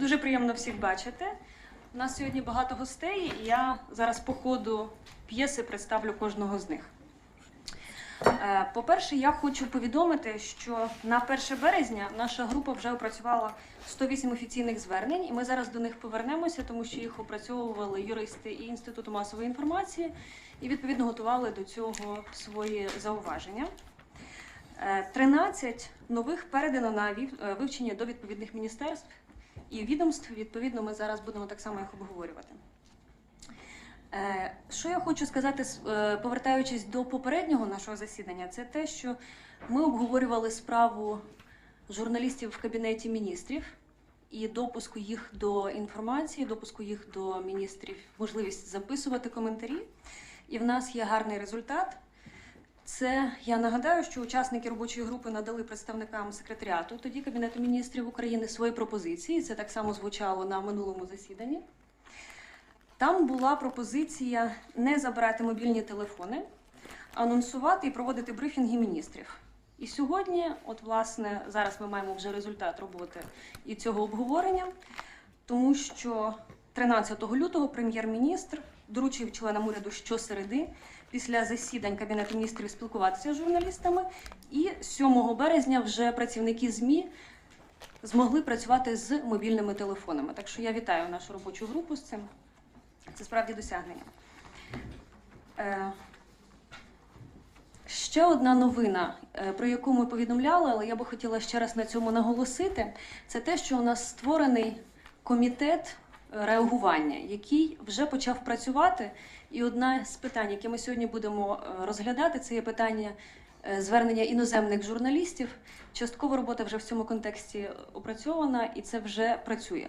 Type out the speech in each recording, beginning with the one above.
Дуже приємно всіх бачити. У нас сьогодні багато гостей, і я зараз по ходу п'єси представлю кожного з них. Е, По-перше, я хочу повідомити, що на 1 березня наша група вже опрацювала 108 офіційних звернень, і ми зараз до них повернемося, тому що їх опрацьовували юристи і Інституту масової інформації, і відповідно готували до цього свої зауваження. Е, 13 нових передано на е, вивчення до відповідних міністерств і відомств. Відповідно, ми зараз будемо так само їх обговорювати. Е, Що я хочу сказати, е, повертаючись до попереднього нашого засідання, це те, що ми обговорювали справу журналістів в кабінеті міністрів і допуску їх до інформації, допуску їх до міністрів, можливість записувати коментарі. І в нас є гарний результат. Це я нагадаю, що учасники робочої групи надали представникам секретаріату тоді Кабінету міністрів України свої пропозиції. Це так само звучало на минулому засіданні. Там була пропозиція не забирати мобільні телефони, анонсувати і проводити брифінги міністрів. І сьогодні, от власне, зараз ми маємо вже результат роботи і цього обговорення, тому що 13 лютого прем'єр-міністр доручив членам уряду щосереди після засідань Кабінету міністрів спілкуватися з журналістами, і 7 березня вже працівники ЗМІ змогли працювати з мобільними телефонами. Так що я вітаю нашу робочу групу з цим. Це справді досягнення. Е, Ще одна новина, е, про яку ми повідомляли, але я би хотіла ще раз на цьому наголосити, це те, що у нас створений комітет реагування, який вже почав працювати. І одне з питань, яке ми сьогодні будемо е, розглядати, це є питання звернення іноземних журналістів. Частково робота вже в цьому контексті опрацьована і це вже працює.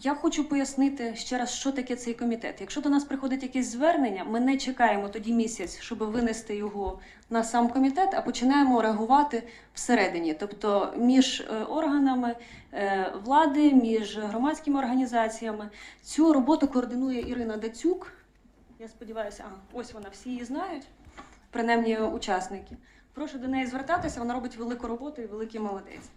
Я хочу пояснити ще раз, що таке цей комітет. Якщо до нас приходить якесь звернення, ми не чекаємо тоді місяць, щоб винести його на сам комітет, а починаємо реагувати всередині, тобто між е, органами е, влади, між громадськими організаціями. Цю роботу координує Ірина Дацюк. Я сподіваюся, ага, ось вона всі її знають, принаймні учасники. Прошу до неї звертатися, вона робить велику роботу і великий молодець.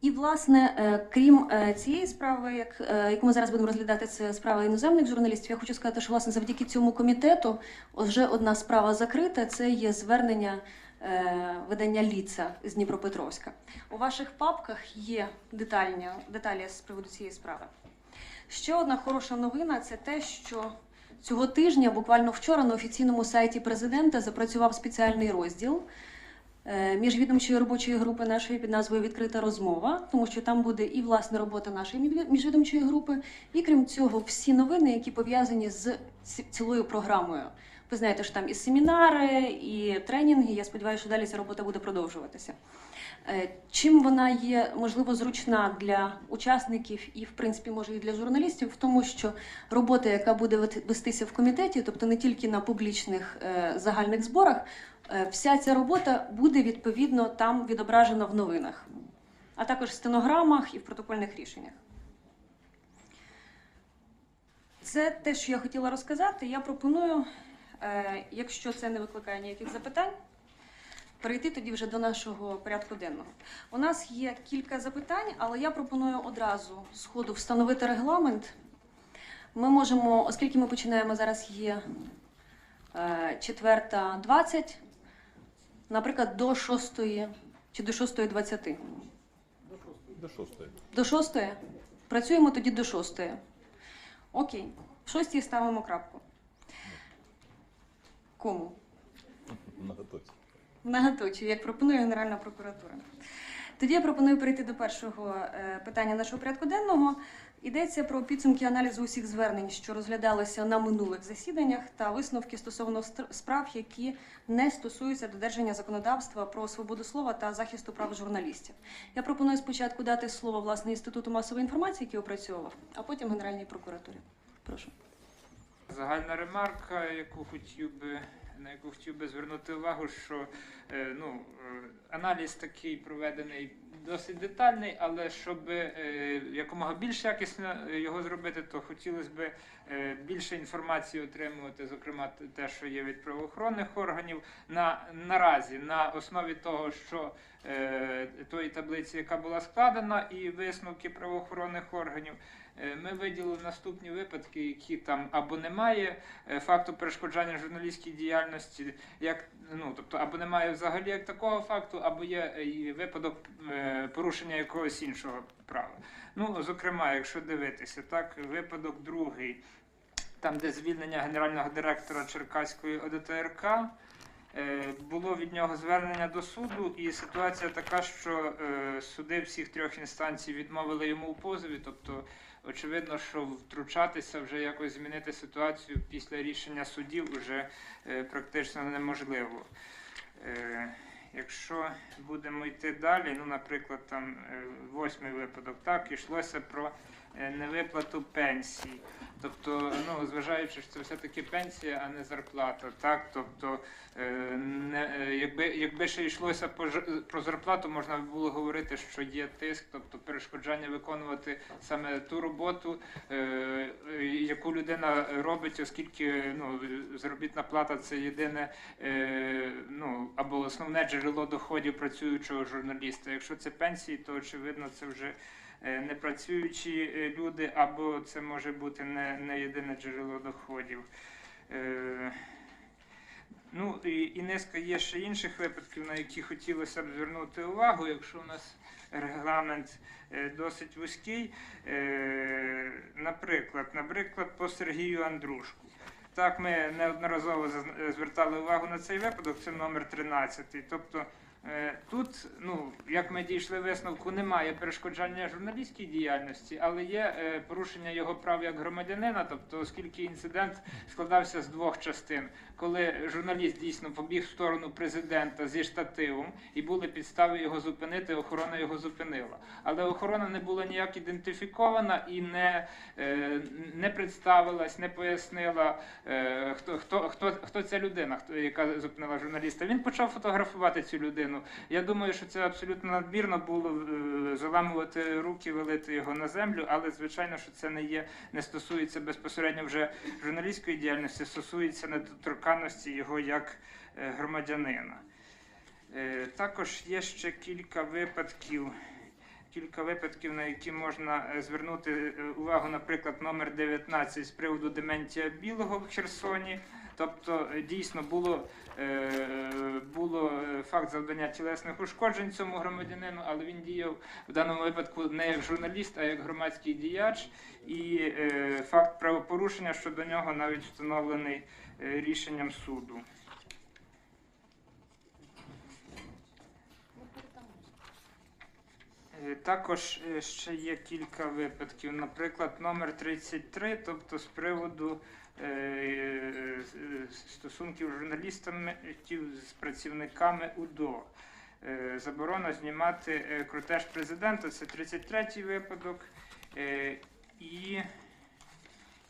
І, власне, е, крім е, цієї справи, як, е, яку ми зараз будемо розглядати, це справа іноземних журналістів. Я хочу сказати, що власне завдяки цьому комітету вже одна справа закрита. Це є звернення видання Ліца з Дніпропетровська. У ваших папках є детальні, деталі з приводу цієї справи. Ще одна хороша новина це те, що цього тижня, буквально вчора, на офіційному сайті президента запрацював спеціальний розділ е, міжвідомчої робочої групи нашої під назвою Відкрита розмова, тому що там буде і власна робота нашої міжвідомчої групи, і крім цього, всі новини, які пов'язані з цілою програмою. Ви знаєте, що там і семінари, і тренінги. Я сподіваюся, що далі ця робота буде продовжуватися. Е, Чим вона є можливо зручна для учасників і, в принципі, може і для журналістів, в тому, що робота, яка буде вестися в комітеті, тобто не тільки на публічних е, загальних зборах, е, вся ця робота буде відповідно там відображена в новинах, а також в стенограмах і в протокольних рішеннях. Це те, що я хотіла розказати. Я пропоную, якщо це не викликає ніяких запитань, перейти тоді вже до нашого порядку денного. У нас є кілька запитань, але я пропоную одразу з ходу встановити регламент. Ми можемо, оскільки ми починаємо зараз є е, 4.20, наприклад, до 6 чи до 6.20. До шостої. До 6? Працюємо тоді до 6. Окей. В 6 ставимо крапку. Кому? Наготовься. Наготовчі, як пропонує Генеральна прокуратура. Тоді я пропоную перейти до першого е, питання нашого порядку денного. Йдеться про підсумки аналізу усіх звернень, що розглядалися на минулих засіданнях, та висновки стосовно справ, які не стосуються додержання законодавства про свободу слова та захисту прав журналістів. Я пропоную спочатку дати слово власне інституту масової інформації, який опрацьовував, а потім Генеральній прокуратурі. Прошу. Загальна ремарка, яку хотів би на яку хотів би звернути увагу, що е, ну, е, аналіз такий проведений досить детальний, але щоб е, якомога більш якісно його зробити, то хотілося б більше інформації отримувати, зокрема те, що є від правоохоронних органів. На наразі на основі того, що тої таблиці, яка була складена, і висновки правоохоронних органів. Е, Ми виділили наступні випадки, які там або немає е, факту перешкоджання журналістській діяльності, як ну тобто або немає взагалі як такого факту, або є е, випадок порушення якогось іншого права. Ну, зокрема, якщо дивитися, так, випадок другий, там, де звільнення генерального директора Черкаської ОДТРК. Було від нього звернення до суду, і ситуація така, що суди всіх трьох інстанцій відмовили йому у позові. Тобто, очевидно, що втручатися вже якось змінити ситуацію після рішення судів вже е, практично неможливо. Е, Якщо будемо йти далі, ну, наприклад, там е, восьмий випадок, так, йшлося про невиплату пенсій. Тобто, ну, зважаючи, що це все-таки пенсія, а не зарплата. Так? Тобто, е, не, е, якби, якби ще йшлося про зарплату, можна було говорити, що є тиск, тобто перешкоджання виконувати саме ту роботу, е, яку людина робить, оскільки ну, заробітна плата це єдине ну, або основне джерело доходів працюючого журналіста. Якщо це пенсії, то очевидно це вже непрацюючі е, люди, або це може бути не, не єдине джерело доходів. Е, Ну і, і низка є ще інших випадків, на які хотілося б звернути увагу, якщо у нас регламент е, досить вузький. Е, наприклад, наприклад, по Сергію Андрушку. Так, ми неодноразово звертали увагу на цей випадок, це номер 13. Тобто е, тут, ну, як ми дійшли висновку, немає перешкоджання журналістській діяльності, але є е, порушення його прав як громадянина, тобто, оскільки інцидент складався з двох частин, коли журналіст дійсно побіг в сторону президента зі штативом і були підстави його зупинити, охорона його зупинила. Але охорона не була ніяк ідентифікована і не, е, не представилась, не пояснила, е, хто, хто, хто, хто ця людина, яка зупинила журналіста. Він почав фотографувати цю людину. Я думаю, що це абсолютно надмірно було е, заламувати руки, вилити його на землю, але звичайно, що це не є, не стосується безпосередньо вже журналістської діяльності, стосується недоторканності його як е, громадянина. Е, Також є ще кілька випадків. Кілька випадків, на які можна звернути увагу, наприклад, номер 19 з приводу дементія білого в Херсоні. Тобто, е, дійсно було, е, було е, факт завдання тілесних ушкоджень цьому громадянину, але він діяв в даному випадку не як журналіст, а як громадський діяч. І факт правопорушення щодо нього навіть встановлений рішенням суду. Також ще є кілька випадків. Наприклад, номер 33, тобто з приводу стосунків журналістами з працівниками УДО. Е, Заборона знімати е, крутеж президента, це 33-й випадок. Е, І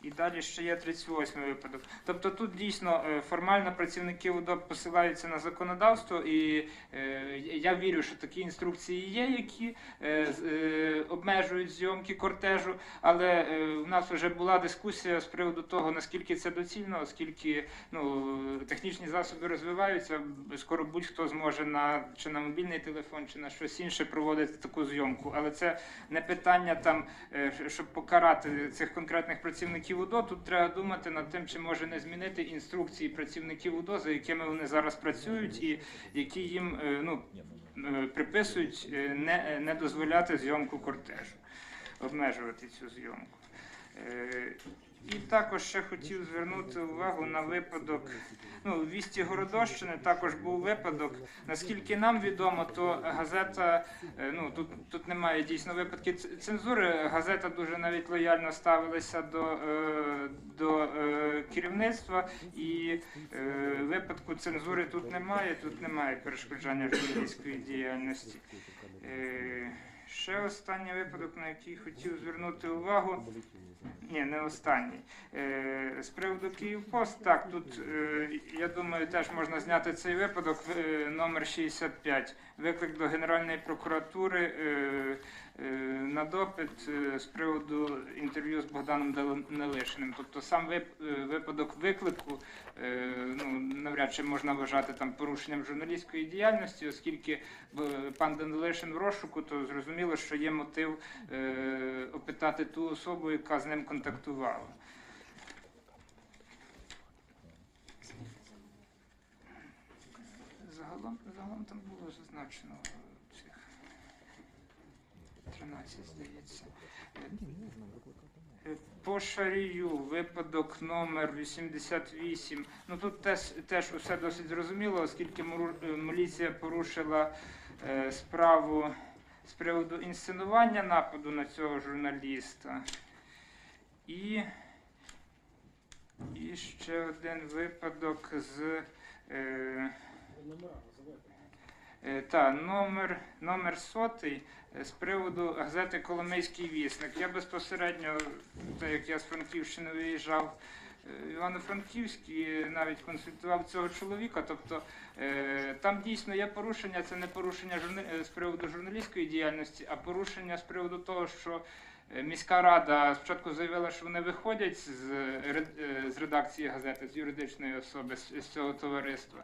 і далі ще є 38 випадок. Тобто тут дійсно е, формально працівники УДО посилаються на законодавство, і е, я вірю, що такі інструкції є, які е, обмежують зйомки кортежу. Але в нас вже була дискусія з приводу того, наскільки це доцільно, оскільки ну, технічні засоби розвиваються, скоро будь-хто зможе на чи на мобільний телефон, чи на щось інше проводити таку зйомку. Але це не питання там, щоб покарати цих конкретних працівників УДО. Тут треба думати над тим, чи може не змінити інструкції працівників УДО, за якими вони зараз працюють, і які їм е, ну, е, приписують е, не, не дозволяти зйомку кортежу, обмежувати цю зйомку. І також ще хотів звернути увагу на випадок. Ну, в вісті Городощини також був випадок. Наскільки нам відомо, то газета, е, ну тут, тут немає дійсно випадків цензури. Газета дуже навіть лояльно ставилася до, е, до е, керівництва, і випадку цензури тут немає, тут немає перешкоджання журналістської діяльності. Ще останній випадок, на який хотів звернути увагу. Ні, не останній. Е, з приводу Київпост, так, тут, е, я думаю, теж можна зняти цей випадок, е, номер 65. Виклик до Генеральної прокуратури на допит з приводу інтерв'ю з Богданом Нелишиним. Тобто сам випадок виклику ну, навряд чи можна вважати там порушенням журналістської діяльності, оскільки пан Данилишин в розшуку, то зрозуміло, що є мотив опитати ту особу, яка з ним контактувала. Загалом, загалом там було зазначено цих 13, здається. Е, По шарію випадок номер 88. Ну тут теж, теж усе досить зрозуміло, оскільки е, міліція порушила е, справу з приводу інсценування нападу на цього журналіста. І, і ще один випадок з. Е, Е, Та, номер, номер сотий е, з приводу газети Коломийський вісник. Я безпосередньо, так як я з Франківщини виїжджав е, Івано-Франківськ і навіть консультував цього чоловіка. Тобто там дійсно є порушення, це не порушення журна... е, з приводу журналістської діяльності, а порушення з приводу того, що міська рада спочатку заявила, що вони виходять з, ред- е, з редакції газети, з юридичної особи, з цього товариства.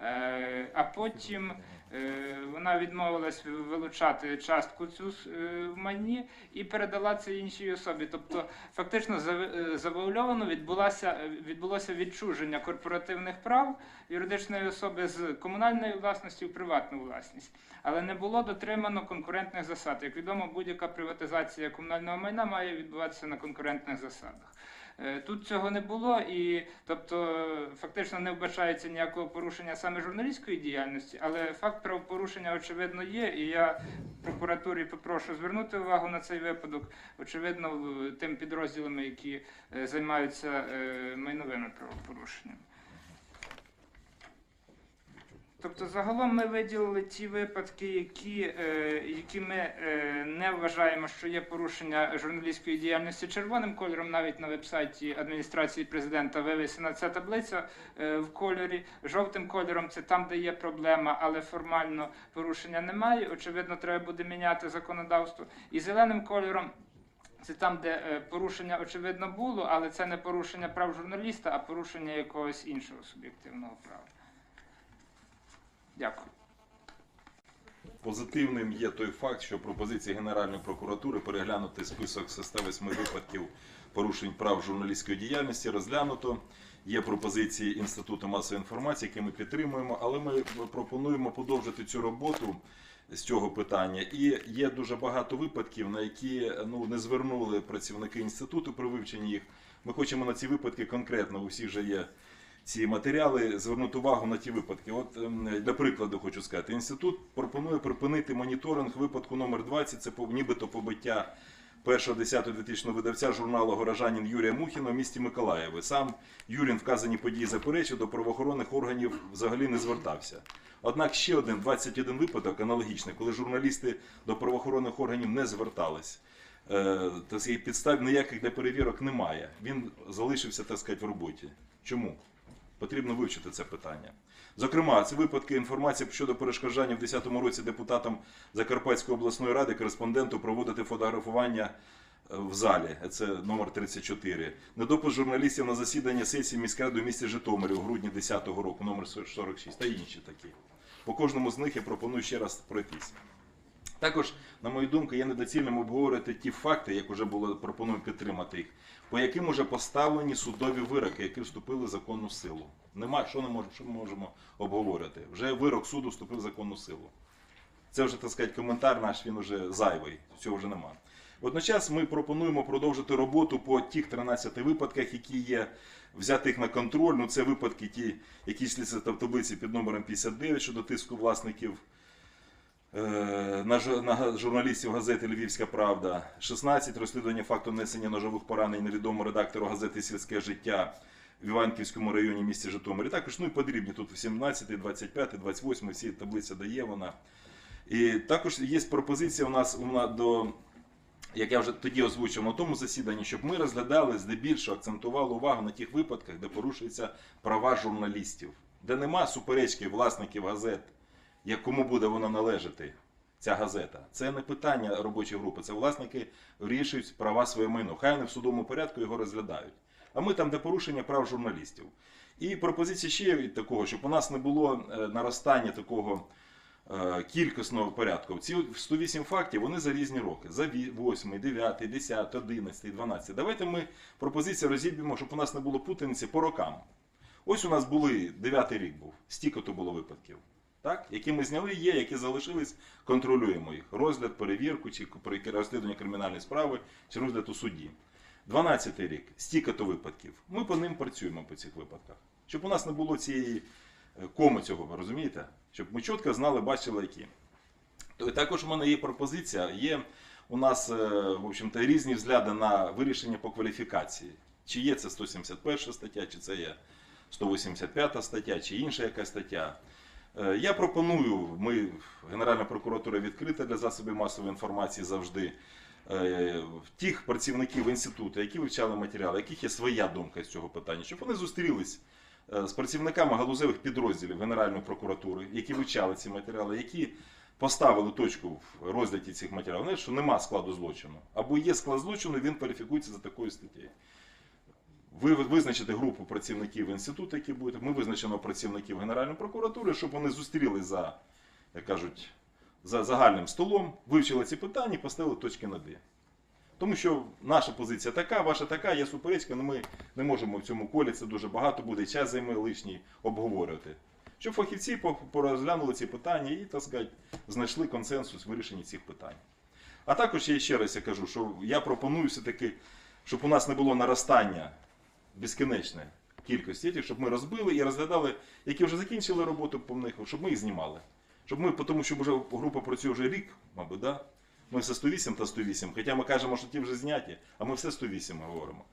Е, А потім е, вона відмовилась вилучати частку цю е, в майні і передала це іншій особі. Тобто, фактично зав- завуальовано відбулося, відбулося відчуження корпоративних прав юридичної особи з комунальної власності в приватну власність. Але не було дотримано конкурентних засад. Як відомо, будь-яка приватизація комунального майна має відбуватися на конкурентних засадах. Е, Тут цього не було, і тобто фактично не вбачається ніякого порушення саме журналістської діяльності, але факт правопорушення очевидно є. І я прокуратурі попрошу звернути увагу на цей випадок. Очевидно, тим підрозділами, які е, займаються е, майновими правопорушеннями. Тобто, загалом ми виділили ті випадки, які, е, які ми е, не вважаємо, що є порушення журналістської діяльності червоним кольором. Навіть на вебсайті адміністрації президента вивісена ця таблиця е, в кольорі. Жовтим кольором це там, де є проблема, але формально порушення немає. Очевидно, треба буде міняти законодавство. І зеленим кольором. Це там, де е, порушення очевидно було, але це не порушення прав журналіста, а порушення якогось іншого суб'єктивного права. Дякую. Позитивним є той факт, що пропозиція Генеральної прокуратури переглянути список з 108 випадків порушень прав журналістської діяльності розглянуто. Є пропозиції Інституту масової інформації, які ми підтримуємо, але ми пропонуємо подовжити цю роботу з цього питання. І є дуже багато випадків, на які ну, не звернули працівники інституту при вивченні їх. Ми хочемо на ці випадки конкретно, у всіх же є ці матеріали, звернути увагу на ті випадки. От ем, для прикладу хочу сказати, інститут пропонує припинити моніторинг випадку номер 20, це нібито побиття 1.10.2000 видавця журналу Горожанін Юрія Мухіна в місті Миколаєві. Сам Юрін вказані події заперечив, до правоохоронних органів взагалі не звертався. Однак ще один 21 випадок аналогічний, коли журналісти до правоохоронних органів не звертались. Е, так підстав ніяких для перевірок немає. Він залишився, так сказати, в роботі. Чому? Потрібно вивчити це питання. Зокрема, це випадки інформації щодо перешкоджання в 2010 році депутатам Закарпатської обласної ради кореспонденту проводити фотографування е, в залі. Це номер 34. Недопуск журналістів на засідання сесії міськради у місті Житомирі у грудні 2010 року, номер 46 та інші такі. По кожному з них я пропоную ще раз пройтись. Також, на мою думку, є недоцільним обговорювати ті факти, як вже було пропоную підтримати їх, по яким уже поставлені судові вироки, які вступили в законну силу. Нема що не мож, що ми можемо обговорювати. Вже вирок суду вступив в законну силу. Це вже так сказати коментар наш, він вже зайвий, цього вже нема. Водночас ми пропонуємо продовжити роботу по тих 13 випадках, які є, взяти їх на контроль. Ну, це випадки, ті, які слідуються в таблиці під номером 59 щодо тиску власників е, на, на журналістів газети Львівська Правда, 16 розслідування факту несення ножових поранень невідомого редактору газети Сільське життя в Іванківському районі місті Житомирі. Також ну і подрібні тут 17, 25, 28, всі таблиця дає вона. І також є пропозиція у нас у нас до, як я вже тоді озвучив на тому засіданні, щоб ми розглядали здебільшого, акцентували увагу на тих випадках, де порушуються права журналістів, де нема суперечки власників газет, як кому буде вона належати. Ця газета. Це не питання робочої групи, це власники вирішують права своє майно. Хай вони в судовому порядку його розглядають. А ми там, де порушення прав журналістів. І пропозиція ще від такого, щоб у нас не було е, наростання такого е, кількісного порядку. Ці 108 фактів вони за різні роки. За 8, 9, 10, 11, 12. Давайте ми пропозицію розіб'ємо, щоб у нас не було путаниці по рокам. Ось у нас були 9 рік був, стільки то було випадків. Так? Які ми зняли, є, які залишились, контролюємо їх. Розгляд, перевірку, чи розслідування кримінальної справи, чи розгляд у суді. 12 й рік, стільки-то випадків. Ми по ним працюємо по цих випадках. Щоб у нас не було цієї е, коми цього, ви розумієте? Щоб ми чітко знали, бачили, які. Також у мене є пропозиція. Є у нас, е, в різні взгляди на вирішення по кваліфікації. Чи є це 171 стаття, чи це є 185 стаття, чи інша якась стаття. Е, Я пропоную, ми, Генеральна прокуратура відкрита для засобів масової інформації завжди. е, Тих працівників інституту, які вивчали матеріали, яких є своя думка з цього питання, щоб вони зустрілись е, з працівниками галузевих підрозділів Генеральної прокуратури, які вивчали ці матеріали, які поставили точку в розгляді цих матеріалів, Знаєте, що нема складу злочину. Або є склад злочину, він кваліфікується за такою статтею. Ви визначите групу працівників інституту, які будуть. Ми визначимо працівників Генеральної прокуратури, щоб вони зустрілись за, як кажуть, за загальним столом, вивчили ці питання і поставили точки над «і». Тому що наша позиція така, ваша така, є суперечка, але ми не можемо в цьому колі, це дуже багато буде, час займе лишній обговорювати. Щоб фахівці порозглянули ці питання і, так сказати, знайшли консенсус в вирішенні цих питань. А також я ще раз я кажу, що я пропоную все-таки, щоб у нас не було наростання безкінечне кількості, тих, щоб ми розбили і розглядали, які вже закінчили роботу по них, щоб ми їх знімали. Щоб ми, тому що вже група працює вже рік, мабуть, да? Ми все 108 та 108, хоча ми кажемо, що ті вже зняті, а ми все 108 говоримо.